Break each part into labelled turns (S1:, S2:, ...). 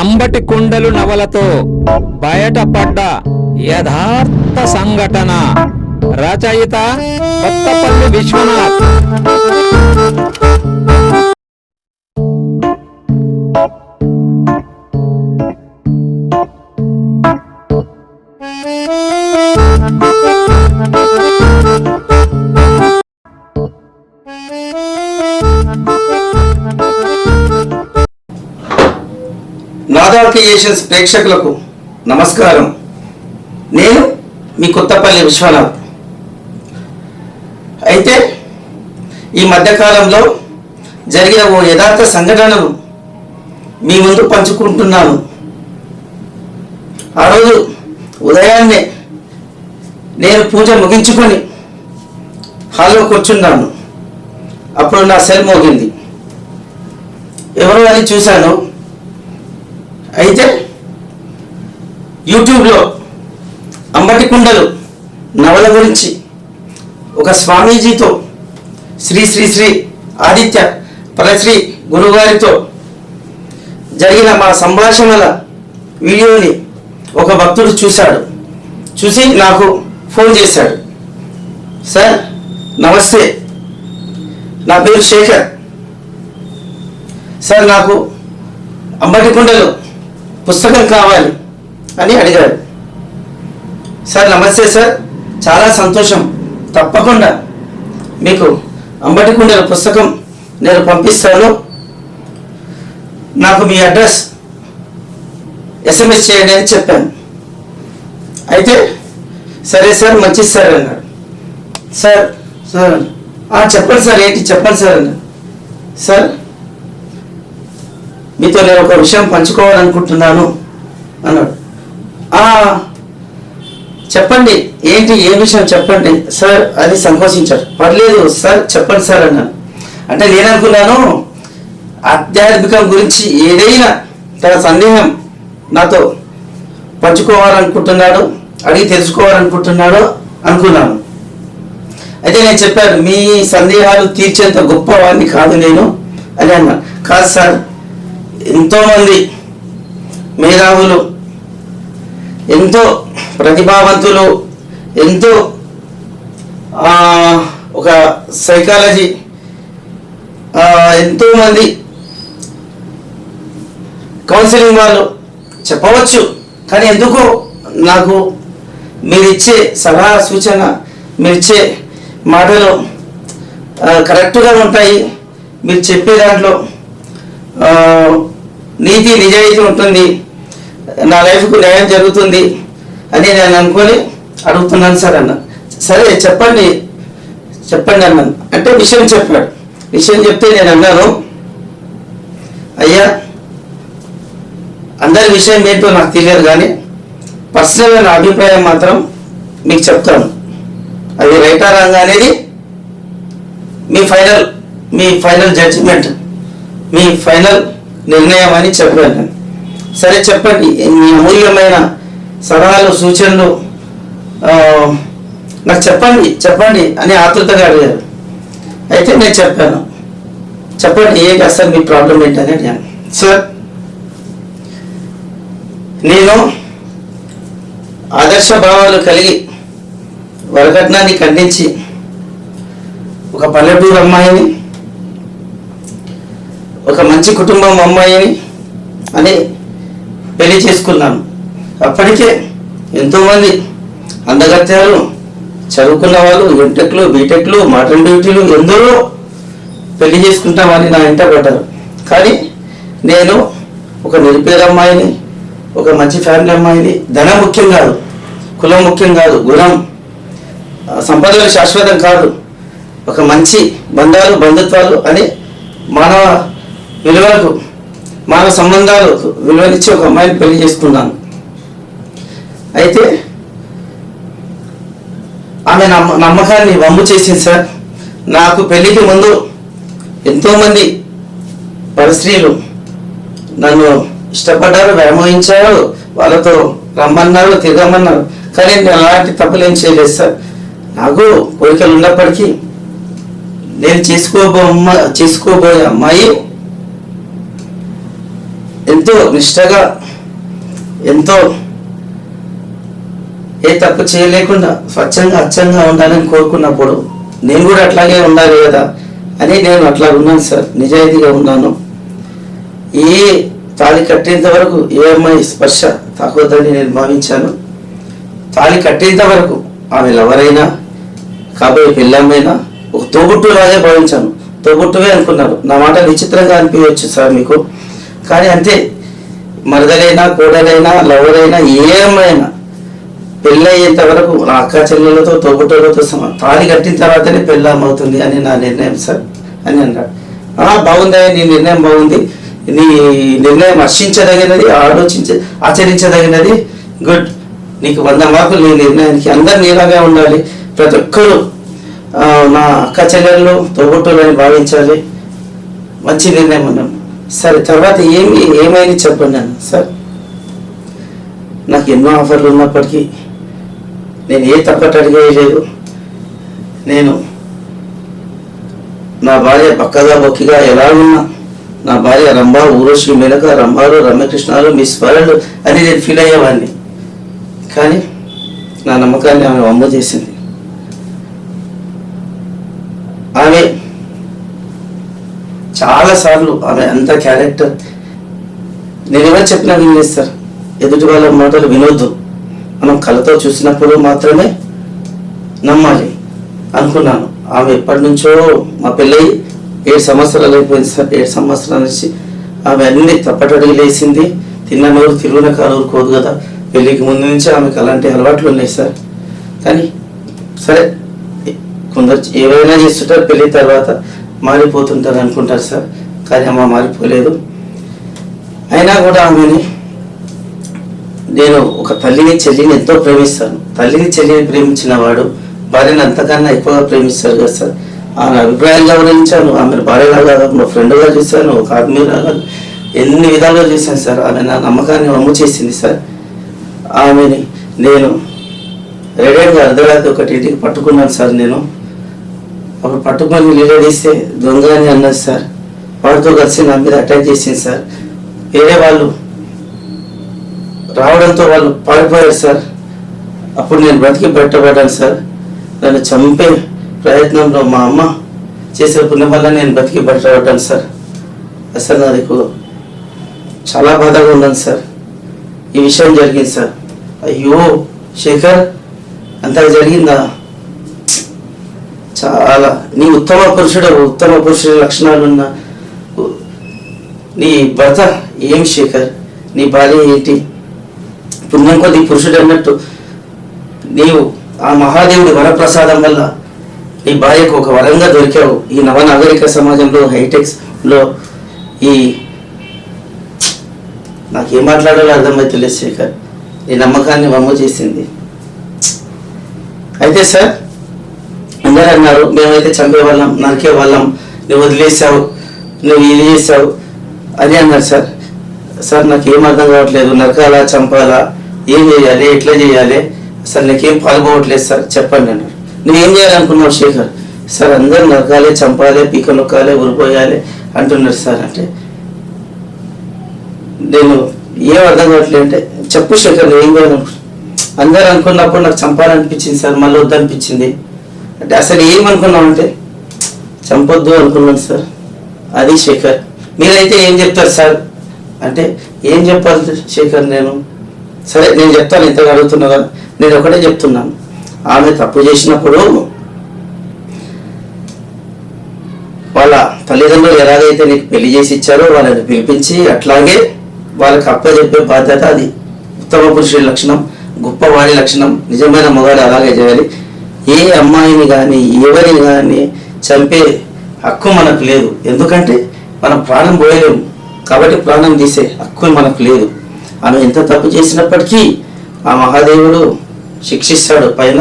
S1: అంబటి కుండలు నవలతో బయటపడ్డ యథార్థ సంఘటన. రచయిత కొత్తపల్లి విశ్వనాథ్.
S2: నాదా క్రియేషన్స్ ప్రేక్షకులకు నమస్కారం. నేను మీ కొత్తపల్లి విశ్వనాథ్. అయితే ఈ మధ్యకాలంలో జరిగిన ఓ యథార్థ సంఘటనను మీ ముందు పంచుకుంటున్నాను. ఆ రోజు ఉదయాన్నే నేను పూజ ముగించుకొని హాల్లో కూర్చున్నాను. అప్పుడు నా సెల్ మోగింది. ఎవరో అని చూశాను. అయితే యూట్యూబ్లో అంబటి కుండలు నవల గురించి ఒక స్వామీజీతో శ్రీ శ్రీ శ్రీ ఆదిత్య పరశ్రీ గురుగారితో జరిగిన మా సంభాషణల వీడియోని ఒక భక్తుడు చూశాడు. చూసి నాకు ఫోన్ చేశాడు. సార్ నమస్తే. నా పేరు శేఖర్. సార్ నాకు అంబటి కుండలు పుస్తకం కావాలి అని అడిగాడు. సార్ నమస్తే సార్. చాలా సంతోషం. తప్పకుండా మీకు అంబటికుండల పుస్తకం నేను పంపిస్తాను. నాకు మీ అడ్రస్ ఎస్ఎంఎస్ చేయండి అని చెప్పాను. అయితే సరే సార్ మంచిది సార్ అన్నాడు. సార్ సార్ చెప్పండి సార్ ఏంటి చెప్పండి సార్ అన్నాడు. సార్ మీతో నేను ఒక విషయం పంచుకోవాలనుకుంటున్నాను అన్నాడు. "ఆ, చెప్పండి ఏంటి ఏ విషయం చెప్పండి సార్ అది సంకోచించాడు. పర్లేదు సార్ చెప్పండి సార్ అన్నాను అంటే నేను అనుకున్నాను ఆధ్యాత్మికం గురించి ఏదైనా తన సందేహం నాతో పంచుకోవాలనుకుంటున్నాడు అడిగి తెలుసుకోవాలనుకుంటున్నాడు అనుకున్నాను. అయితే నేను చెప్పాను మీ సందేహాలు తీర్చేంత గొప్పవాడిని కాదు నేను అని అన్నాను కాదు సార్ ఎంతోమంది మేధావులు ఎంతో ప్రతిభావంతులు ఎంతో ఒక సైకాలజీ ఎంతోమంది కౌన్సిలింగ్ వాళ్ళు చెప్పవచ్చు. కానీ ఎందుకో నాకు మీరిచ్చే సలహా సూచన మీరిచ్చే మాటలు కరెక్ట్గా ఉంటాయి. మీరు చెప్పే దాంట్లో నీతి నిజాయితీ ఉంటుంది. నా లైఫ్కు న్యాయం జరుగుతుంది అని నేను అనుకొని అడుగుతున్నాను సార్ అన్న. సరే చెప్పండి. చెప్పండి అన్నాను అంటే విషయం చెప్పాడు. విషయం చెప్తే నేను అన్నాను అయ్యా అందరి విషయం ఏంటో నాకు తెలియదు కానీ పర్సనల్గా నా అభిప్రాయం మాత్రం మీకు చెప్తాను. అది రైటా రాంగ్ అనేది మీ ఫైనల్ మీ ఫైనల్ జడ్జిమెంట్ మీ ఫైనల్ నిర్ణయం అని చెప్పాను సరే చెప్పండి. మీ అమూల్యమైన సలహాలు సూచనలు నాకు చెప్పండి చెప్పండి అని ఆతృతగా అడిగారు. అయితే నేను చెప్పాను. చెప్పండి ఏంటి అసలు మీ ప్రాబ్లం ఏంటని అడిగాను. సార్ నేను ఆదర్శ భావాలు కలిగి వరకట్నాన్ని ఖండించి ఒక పల్లెటూరు అమ్మాయిని ఒక మంచి కుటుంబం అమ్మాయిని అని పెళ్ళి చేసుకున్నాను. అప్పటికే ఎంతోమంది అందగత్యాలు చదువుకున్న వాళ్ళు ఎంటెక్లు బీటెక్లు మోడర్న్ డ్యూటీలు ఎందరో పెళ్ళి చేసుకుంటామని నా ఇంట పడ్డారు. కానీ నేను ఒక నిరుపేద అమ్మాయిని ఒక మంచి ఫ్యామిలీ అమ్మాయిని ధనం ముఖ్యం కాదు కులం ముఖ్యం కాదు గుణం సంపదలు శాశ్వతం కాదు ఒక మంచి బంధాలు బంధుత్వాలు అని మానవ విలువలకు మానవ సంబంధాలు విలువనిచ్చి ఒక అమ్మాయిని పెళ్ళి చేసుకున్నాను. అయితే ఆమె నమ్మ నమ్మకాన్ని వమ్ము చేసింది సార్. నాకు పెళ్ళికి ముందు ఎంతోమంది పరిశ్రీలు నన్ను ఇష్టపడ్డారు వ్యామోహించారు వాళ్ళతో రమ్మన్నారు తిరగమన్నారు. కానీ నేను అలాంటి తప్పులేం చేయలేదు సార్. నాకు కోరికలు ఉన్నప్పటికీ నేను చేసుకోబో అమ్మ చేసుకోబోయే అమ్మాయి ఎంతో నిష్టగా ఎంతో ఏ తప్పు చేయలేకుండా స్వచ్ఛంగా అచ్చంగా ఉండాలని కోరుకున్నప్పుడు నేను కూడా అట్లాగే ఉండాలి కదా అని నేను అట్లా ఉన్నాను సార్. నిజాయితీగా ఉన్నాను. ఏ తాళి కట్టేంత వరకు ఏ అమ్మాయి స్పర్శ తాకొద్దని నేను భావించాను. తాళి కట్టేంత వరకు ఆమె ఎవరైనా కాబోయే పిల్లమైనా ఒక తోబుట్టులాగే భావించాను. తోబుట్టువే అనుకున్నారు. నా మాట విచిత్రంగా అనిపించవచ్చు సార్ మీకు. కానీ అంతే మరదలైనా కోడలైనా లవరైనా ఏమైనా అమ్మాయినా పెళ్ళయ్యేంత వరకు నా అక్క చెల్లెలతో తోబుట్టులతో సమ తాళి కట్టిన తర్వాతనే పెళ్ళమవుతుంది అని నా నిర్ణయం సార్ అని అన్నాడు. "ఆ, బాగుందా నీ నిర్ణయం బాగుంది. నీ నిర్ణయం హర్షించదగినది ఆలోచించ ఆచరించదగినది. గుడ్. నీకు వంద మార్కులు నీ నిర్ణయానికి అందరు నీలాగా ఉండాలి. ప్రతి ఒక్కరు నా అక్క చెల్లెళ్ళు తోబుట్టులని భావించాలి. మంచి నిర్ణయం అన్నాను సరే తర్వాత ఏమి ఏమైంది చెప్పండి అన్న. సార్ నాకు ఎన్నో ఆఫర్లు ఉన్నప్పటికీ నేను ఏ తప్పట్టు అడిగేయలేదు. నేను నా భార్య పక్కగా బొక్కిగా ఎలా ఉన్నా నా భార్య రంభా ఊరోశ్రీ మేనక రంభాలు రమ్యకృష్ణాలు మిస్ వరల్డ్ అని నేను ఫీల్ అయ్యేవాడిని. కానీ నా నమ్మకాన్ని ఆమె అమ్మ చేసింది. ఆమె చాలాసార్లు ఆమె అంత క్యారెక్టర్ నేను ఎవరు చెప్పినా వినేస్తారు ఎదుటి వాళ్ళ మాటలు వినొద్దు. మనం కళతో చూసినప్పుడు మాత్రమే నమ్మాలి అనుకున్నాను. ఆమె ఎప్పటి నుంచో మా పెళ్ళయి ఏడు సంవత్సరాలు అయిపోయింది సార్. ఏడు సంవత్సరాల నుంచి ఆమె అన్ని తప్పటడుగు లేసింది తిన్న నోరు తిరుగున కాలు ఊరుకోదు కదా. పెళ్ళికి ముందు నుంచి ఆమెకు అలాంటి అలవాట్లు ఉన్నాయి సార్. కానీ సరే కొందరు ఏవైనా చేస్తుంటారు పెళ్ళి తర్వాత. మారిపోతుంటారు అనుకుంటారు సార్ కానీ అమ్మ మారిపోలేదు. అయినా కూడా ఆమెని నేను ఒక తల్లిని చెల్లిని ఎంతో ప్రేమిస్తాను. తల్లిని చెల్లిని ప్రేమించిన వాడు భార్యను అంతకన్నా ఎక్కువగా ప్రేమిస్తారు కదా సార్. ఆమె అభిప్రాయం గౌరవించాను ఆమె భార్యలాగా మా ఫ్రెండ్గా చూశాను ఒక ఆత్మీయులాగా ఎన్ని విధాలుగా చూశాను సార్. ఆమె నా నమ్మకాన్ని అమ్ము చేసింది సార్. ఆమెని నేను రెడీగా అర్ధరాత్రి ఒకటి ఇంటికి పట్టుకున్నాను సార్ నేను. అప్పుడు పట్టుకొని నిలదీస్తే దొంగ అని అన్నది సార్. వాడితో కలిసి నా మీద అటాక్ చేసింది సార్. వేరే వాళ్ళు రావడంతో వాళ్ళు పారిపోయారు సార్. అప్పుడు నేను బ్రతికి బయటపడ్డాను సార్. నన్ను చంపే ప్రయత్నంలో మా అమ్మ చేసే పుణ్యం వల్ల నేను బతికి బయటపడ్డాను సార్. అసలు నాకు చాలా బాధగా ఉన్నాను సార్. ఈ విషయం జరిగింది సార్. అయ్యో శేఖర్ అంతగా జరిగిందా? చాలా నీ ఉత్తమ పురుషుడు ఉత్తమ పురుషుడి లక్షణాలు ఉన్న నీ భర్త ఏం శేఖర్? నీ భార్య ఏంటి? పుణ్యం కొద్ది పురుషుడు అన్నట్టు నీవు ఆ మహాదేవుడి వరప్రసాదం వల్ల నీ భార్యకు ఒక వరంగా దొరికావు. ఈ నవనాగరిక సమాజంలో హైటెక్స్లో ఈ నాకు ఏం మాట్లాడాలో అర్థమైతలేదు శేఖర్. నీ నమ్మకాన్ని వమ్ము చేసింది. అయితే సార్ అందరూ అన్నారు మేమైతే చంపేవాళ్ళం నరికే వాళ్ళం నువ్వు వదిలేసావు నువ్వు ఇది చేసావు అని అన్నారు సార్. సార్ నాకు ఏం అర్థం కావట్లేదు నరకాలా చంపాలా ఏం చేయాలి ఎట్లా చేయాలి? సార్ నాకేం పాల్గొవట్లేదు సార్ చెప్పండి అన్నారు. నువ్వేం చేయాలనుకున్నావు శేఖర్? సార్ అందరు నరకాలే చంపాలి పీక నొక్కాలి ఉరిపోయాలి అంటున్నారు సార్. అంటే నేను ఏం అర్థం కావట్లేదు అంటే చెప్పు శేఖర్ నువ్వు ఏం చేయాలను అందరు అనుకున్నప్పుడు నాకు చంపాలనిపించింది సార్ మళ్ళీ వద్దనిపించింది అంటే అసలు ఏమనుకున్నాం అంటే? చంపొద్దు అనుకున్నాను సార్. అది శేఖర్. మీరైతే ఏం చెప్తారు సార్? అంటే ఏం చెప్పాలి శేఖర్ నేను? సరే నేను చెప్తాను ఇంతగా అడుగుతున్నా కదా నేను ఒకటే చెప్తున్నాను. ఆమె తప్పు చేసినప్పుడు వాళ్ళ తల్లిదండ్రులు ఎలాగైతే నీకు పెళ్ళి చేసి ఇచ్చారో వాళ్ళని పిలిపించి అట్లాగే వాళ్ళకి అప్పచెప్పే బాధ్యత అది. ఉత్తమ పురుషుడి లక్షణం గొప్పవాడి లక్షణం నిజమైన మగాడు అలాగే చేయాలి. ఏ అమ్మాయిని కానీ ఎవరిని కానీ చంపే హక్కు మనకు లేదు. ఎందుకంటే మనం ప్రాణం పోయలేము కాబట్టి ప్రాణం తీసే హక్కు మనకు లేదు. ఆమె ఎంత తప్పు చేసినప్పటికీ ఆ మహాదేవుడు శిక్షిస్తాడు. పైన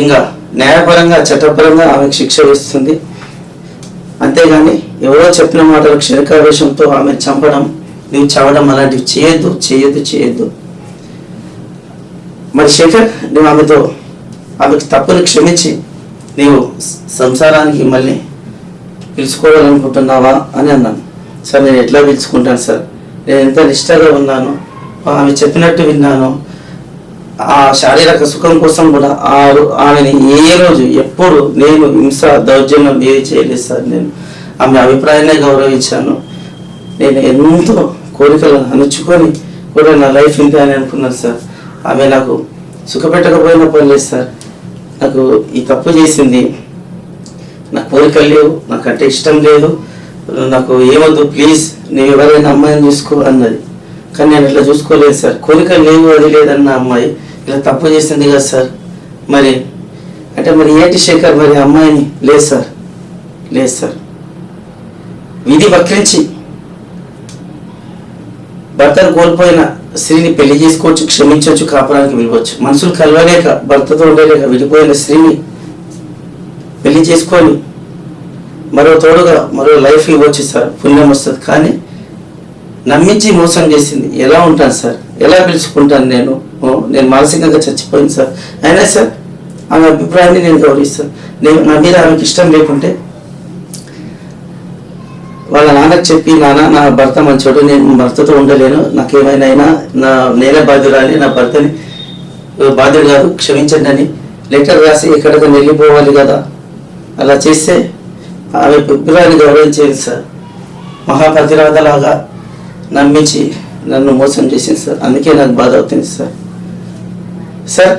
S2: ఇంకా న్యాయపరంగా చట్టపరంగా ఆమెకు శిక్ష వేస్తుంది. అంతేగాని ఎవరో చెప్పిన మాటలు క్షణికావేశంతో ఆమె చంపడం నువ్వు చంపడం అలాంటివి చేయొద్దు చేయొద్దు చేయొద్దు. మరి శేఖర్ నువ్వు ఆమెతో ఆమెకు తప్పుని క్షమించి నీవు సంసారానికి మళ్ళీ పిలుచుకోవాలనుకుంటున్నావా అని అన్నాను. సార్ నేను ఎట్లా పిలుచుకుంటాను సార్? నేను ఎంత నిష్టగా ఉన్నాను ఆమె చెప్పినట్టు విన్నాను ఆ శారీరక సుఖం కోసం కూడా ఆ ఆమెని ఏ రోజు ఎప్పుడు నేను హింస దౌర్జన్యం ఏది చేయలేదు సార్. నేను ఆమె అభిప్రాయాన్ని గౌరవించాను. నేను ఎంతో కోరికలను అణుచుకొని కూడా నా లైఫ్ ఇంతే అని అనుకున్నాను సార్. ఆమె నాకు సుఖపెట్టకపోయినా పర్లేదు సార్. నాకు ఈ తప్పు చేసింది. నా కోరికలు లేవు నాకంటే ఇష్టం లేదు. నాకు ఏమొద్దు ప్లీజ్ నేను ఎవరైనా అమ్మాయిని చూసుకో అన్నది. కానీ నేను ఇట్లా చూసుకోలేదు సార్. కోరికలు లేవు అది లేదన్న అమ్మాయి. ఇలా తప్పు చేసింది కదా సార్. మరి అంటే మరి ఏంటి శేఖర్ మరి అమ్మాయిని? లేదు సార్. లేదు సార్. విధి వక్రించి భర్తను కోల్పోయిన స్త్రీని పెళ్ళి చేసుకోవచ్చు క్షమించవచ్చు కాపురానికి విలువచ్చు మనుషులు కలవలేక భర్తతో ఉండలేక విడిపోయిన స్త్రీని పెళ్ళి చేసుకొని మరో తోడుగా మరో లైఫ్ ఇవ్వచ్చు సార్. పుణ్యం వస్తుంది. కానీ నమ్మించి మోసం చేసింది. ఎలా ఉంటాను సార్? ఎలా పిలుచుకుంటాను నేను? ఓ, నేను మానసికంగా చచ్చిపోయింది సార్. అయినా సార్ ఆమె అభిప్రాయాన్ని నేను గౌరవిస్తాను. నేను నా మీద ఆమెకి ఇష్టం లేకుంటే వాళ్ళ నాన్నకు చెప్పి నాన్న నా భర్త మంచోడు నేను భర్తతో ఉండలేను. నాకేమైనా అయినా నా నేనే బాధ్యురాలి నా భర్తని బాధ్యుడు కాదు క్షమించండి అని లెటర్ రాసి ఎక్కడికి వెళ్ళిపోవాలి కదా. అలా చేస్తే ఆమె పిబ్బురాన్ని గౌరవించేది సార్. మహాపతిరాధలాగా నమ్మించి నన్ను మోసం చేసింది సార్. అందుకే నాకు బాధ అవుతుంది సార్. సార్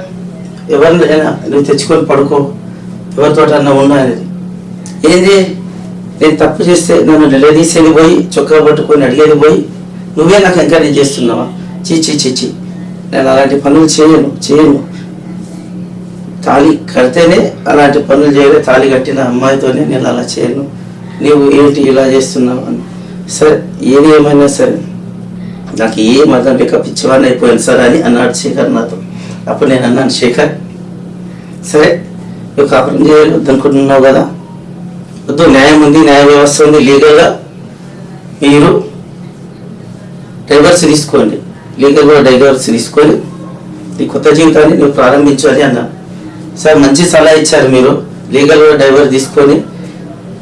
S2: ఎవరినైనా నువ్వు తెచ్చుకొని పడుకో. ఎవరితోటన్నా ఉన్నా అనేది. ఏంది? నేను తప్పు చేస్తే నన్ను నిలదీసేది వెళ్ళిపోయి చొక్కా పట్టుకొని అడిగేది పోయి నువ్వే నాకు ఎంకరేజ్ చేస్తున్నావా? చీచి చీచి నేను అలాంటి పనులు చేయను చేయను. తాళి కడితేనే అలాంటి పనులు చేయలే తాళి కట్టిన అమ్మాయితోనే నేను అలా చేయను. నీవు ఏంటి ఇలా చేస్తున్నావు అని. సరే ఏది ఏమైనా సరే. నాకు ఏ మతం లేక పిచ్చివాడిని అయిపోయాను సార్ అని అన్నాడు శేఖర్ నాతో. అప్పుడు నేను అన్నాను శేఖర్ సరే నువ్వు కాపురం చేయాలి వద్దనుకుంటున్నావు కదా. వద్దు న్యాయం ఉంది న్యాయ వ్యవస్థ ఉంది లీగల్గా మీరు డైవర్స్ తీసుకోండి. లీగల్గా డైవర్స్ తీసుకొని ఈ కొత్త జీవితాన్ని నువ్వు ప్రారంభించాలి అన్నా. సార్ మంచి సలహా ఇచ్చారు మీరు. లీగల్గా డైవర్స్ తీసుకొని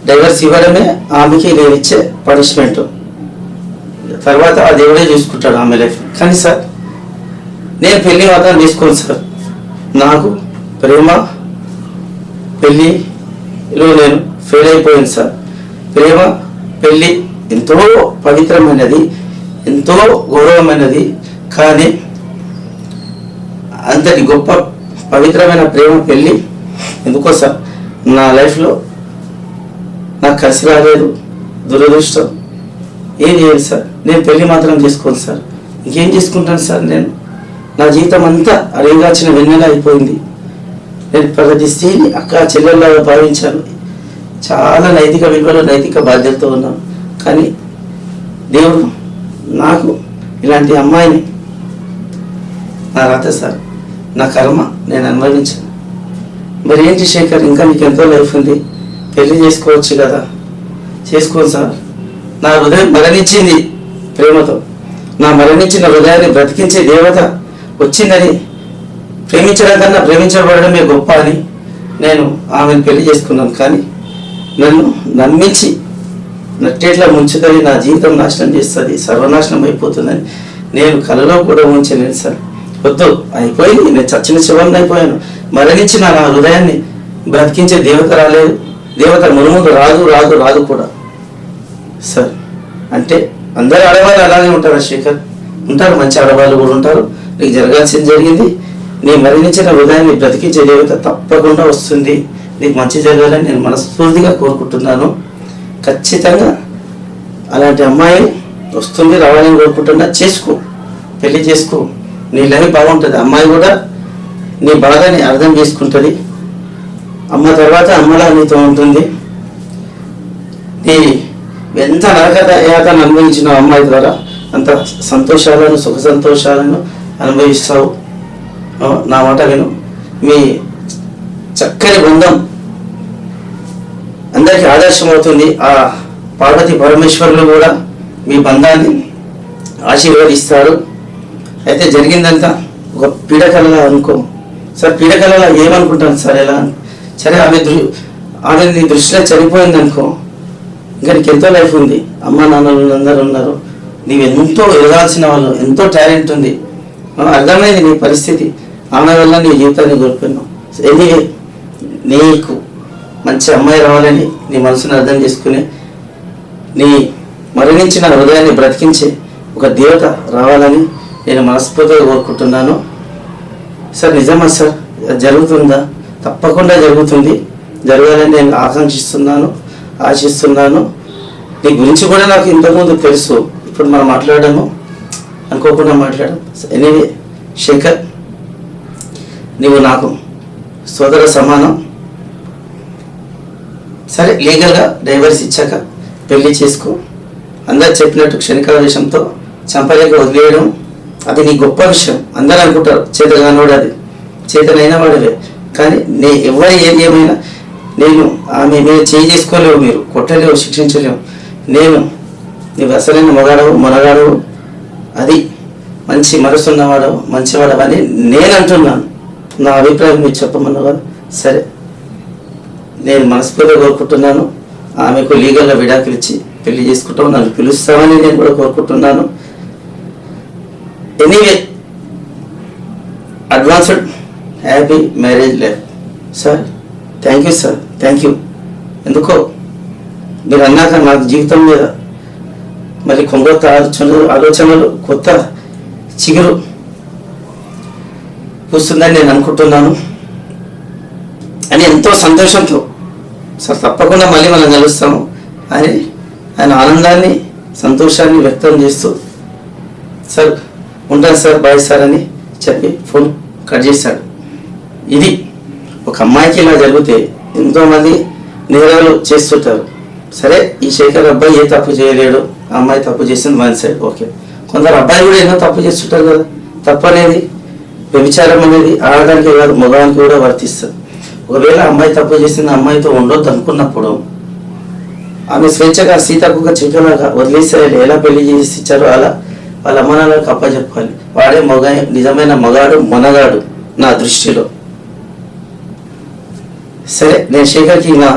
S2: డైవర్స్ ఇవ్వడమే ఆమెకి నేను ఇచ్చే పనిష్మెంట్. తర్వాత ఆ దేవుడే చూసుకుంటాడు ఆమె లైఫ్. కానీ సార్ నేను పెళ్ళి మాత్రం తీసుకోను సార్. నాకు ప్రేమ పెళ్ళిలో నేను ఫెయిల్ అయిపోయింది సార్. ప్రేమ పెళ్ళి ఎంతో పవిత్రమైనది ఎంతో గౌరవమైనది కానీ అంతటి గొప్ప పవిత్రమైన ప్రేమ పెళ్ళి ఎందుకో సార్ నా లైఫ్లో నాకు కలిసి రాలేదు. దురదృష్టం. ఏం చేయాలి సార్? నేను పెళ్ళి మాత్రం చేసుకోను సార్. ఇంకేం చేసుకుంటాను సార్ నేను? నా జీవితం అంతా అరేగాచిన వెన్నెల అయిపోయింది. నేను ప్రగతి స్త్రీని అక్క చెల్లెల్లాగా భావించాను. చాలా నైతిక విలువలు నైతిక బాధ్యతతో ఉన్నాం. కానీ దేవుడు నాకు ఇలాంటి అమ్మాయిని నా రాత సార్ నా కర్మ నేను అనుభవించాను. మరి ఏంటి శేఖర్ ఇంకా నీకు ఎంతో లైఫ్ ఉంది. పెళ్ళి చేసుకోవచ్చు కదా. చేసుకోను సార్. నా హృదయం మరణించింది ప్రేమతో. నా మరణించిన హృదయాన్ని బ్రతికించే దేవత వచ్చిందని ప్రేమించడం కన్నా ప్రేమించబడడమే గొప్ప అని నేను ఆమెను పెళ్ళి చేసుకున్నాను. కానీ నన్ను నమ్మించి నట్టేట్లా ముంచుకొని నా జీవితం నాశనం చేస్తుంది సర్వనాశనం అయిపోతుందని నేను కలలో కూడా ఉంచలేను సార్. వద్దు అయిపోయింది. నేను చచ్చిన శివాన్ని అయిపోయాను. మరణించిన నా హృదయాన్ని బ్రతికించే దేవత రాలేదు. దేవత మునుముందు రాదు రాదు రాదు కూడా. సార్ అంటే అందరు ఆడవాళ్ళు అలాగే ఉంటారా శేఖర్? ఉంటారు మంచి ఆడవాళ్ళు కూడా ఉంటారు. నీకు జరగాల్సింది జరిగింది. నీ మరణించిన హృదయాన్ని బ్రతికించే దేవత తప్పకుండా వస్తుంది. నీకు మంచి జరగాలని నేను మనస్ఫూర్తిగా కోరుకుంటున్నాను. ఖచ్చితంగా అలాంటి అమ్మాయి వస్తుంది రావాలని కోరుకుంటున్నా. చేసుకో పెళ్ళి చేసుకో. నీ లైఫ్ బాగుంటుంది. అమ్మాయి కూడా నీ బాధని అర్థం చేసుకుంటుంది. అమ్మ తర్వాత అమ్మలా నీతో ఉంటుంది. నీ ఎంత నరకదయాతను అనుభవించిన అమ్మాయి ద్వారా? అంత సంతోషాలను సుఖ సంతోషాలను అనుభవిస్తావు. నా మాట విను. మీ చక్కని బృందం. అందరికీ ఆదర్శం అవుతుంది. ఆ పార్వతి పరమేశ్వరులు కూడా మీ బంధాన్ని ఆశీర్వదిస్తారు. అయితే జరిగిందంతా ఒక పీడకలలా అనుకో. సార్ పీడకలలా ఏమనుకుంటాను సార్ ఎలా? అని. సరే ఆమె దృ ఆమె నీ దృష్టిలో చనిపోయింది అనుకో. ఇంకా నీకు ఎంతో లైఫ్ ఉంది. అమ్మ నాన్నలు అందరూ ఉన్నారు. నీవు ఎంతో ఎదగాల్సిన వాళ్ళు ఎంతో టాలెంట్ ఉంది. అర్థమైంది నీ పరిస్థితి. ఆమె వల్ల నీ జీవితాన్ని కోల్పోయినావు ఎనీవే నీకు మంచి అమ్మాయి రావాలని నీ మనసును అర్థం చేసుకుని నీ మరణించిన హృదయాన్ని బ్రతికించే ఒక దేవత రావాలని నేను మనస్ఫూర్తిగా కోరుకుంటున్నాను. సార్ నిజమా సార్? అది జరుగుతుందా? తప్పకుండా జరుగుతుంది. జరగాలని నేను ఆకాంక్షిస్తున్నాను ఆశిస్తున్నాను. నీ గురించి కూడా నాకు ఇంతకుముందు తెలుసు. ఇప్పుడు మనం మాట్లాడము. అనుకోకుండా మాట్లాడడం ఎనీవే శేఖర్ నీవు నాకు సోదర సమానం. సరే లీగల్గా డైవర్స్ ఇచ్చాక పెళ్ళి చేసుకో. అందరు చెప్పినట్టు క్షణికావేశంతో చంపలేక వదిలేయడం అది నీ గొప్ప విషయం. అందరూ అనుకుంటారు చేత కానివాడు అది చేతనైన వాడివే. కానీ నే ఎవరి ఏది ఏమైనా నేను ఆమె మీద చేయి చేసుకోలేవు మీరు. కొట్టలేవు శిక్షించలేవు. నేను నీవు అసలైన మొగాడవు మొనగాడవు. అది మంచి మనసున్నవాడవు మంచివాడవు అని నేను అంటున్నాను నా అభిప్రాయం మీరు చెప్పమన్నవారు. సరే. నేను మనస్ఫూర్తిగా కోరుకుంటున్నాను. ఆమెకు లీగల్గా విడాకులు ఇచ్చి పెళ్ళి చేసుకుంటాం నన్ను పిలుస్తామని నేను కూడా కోరుకుంటున్నాను. Anyway advanced happy marriage life. Sir thank you sir thank you. ఎందుకో మీరు అన్నాక నాకు జీవితం మీద మళ్ళీ కొంగొత్త ఆలోచనలు ఆలోచనలు కొత్త చిగురు పూస్తుందని నేను అనుకుంటున్నాను. అని ఎంతో సంతోషంతో సార్ తప్పకుండా మళ్ళీ మనం కలుస్తాము. అని ఆయన ఆనందాన్ని సంతోషాన్ని వ్యక్తం చేస్తూ సార్ ఉంటాను సార్ బాయ్ సార్ అని చెప్పి ఫోన్ కట్ చేశాడు. ఇది ఒక అమ్మాయికి ఇలా జరిగితే ఎంతోమంది నేరాలు చేస్తుంటారు. సరే ఈ శేఖర్ అబ్బాయి ఏ తప్పు చేయలేడు ఆ అమ్మాయి తప్పు చేసింది వన్ సైడ్ ఓకే. కొందరు అబ్బాయి కూడా ఎన్నో తప్పు చేస్తుంటారు కదా. తప్పు అనేది వ్యభిచారం అనేది ఆడడానికి కాదు మగవానికి కూడా వర్తిస్తుంది. ఒకవేళ అమ్మాయి తప్పు చేసింది అమ్మాయితో ఉండొద్దు అనుకున్నప్పుడు ఆమె స్వేచ్ఛగా సీతకు చిక్కలాగా వదిలేసేయాలి. ఎలా పెళ్ళి చేసి ఇచ్చారో అలా వాళ్ళ అమ్మ నాన్నలకు అప్పచెప్పాలి. వాడే మగ నిజమైన మగాడు మొనగాడు నా దృష్టిలో. సరే నేను శేఖర్కి నా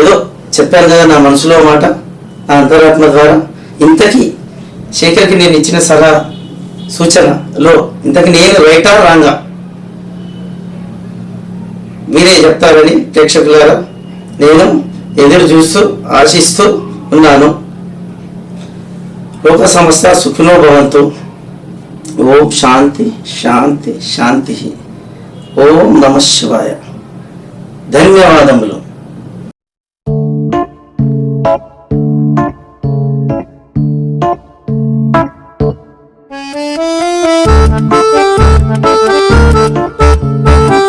S2: ఏదో చెప్పాను కదా నా మనసులో మాట నా అంతరాత్మ ద్వారా. ఇంతకీ శేఖర్కి నేను ఇచ్చిన సలహా సూచనలో ఇంతకి నేను రైటా రాంగా? మీరే చెప్తారని ప్రేక్షకులారా నేను ఎదురు చూస్తూ ఆశిస్తూ ఉన్నాను. లోక సంస్థ సుఖినో భవంతు ఓం శాంతి శాంతి శాంతి. ఓం నమ శివాయ. ధన్యవాదములు.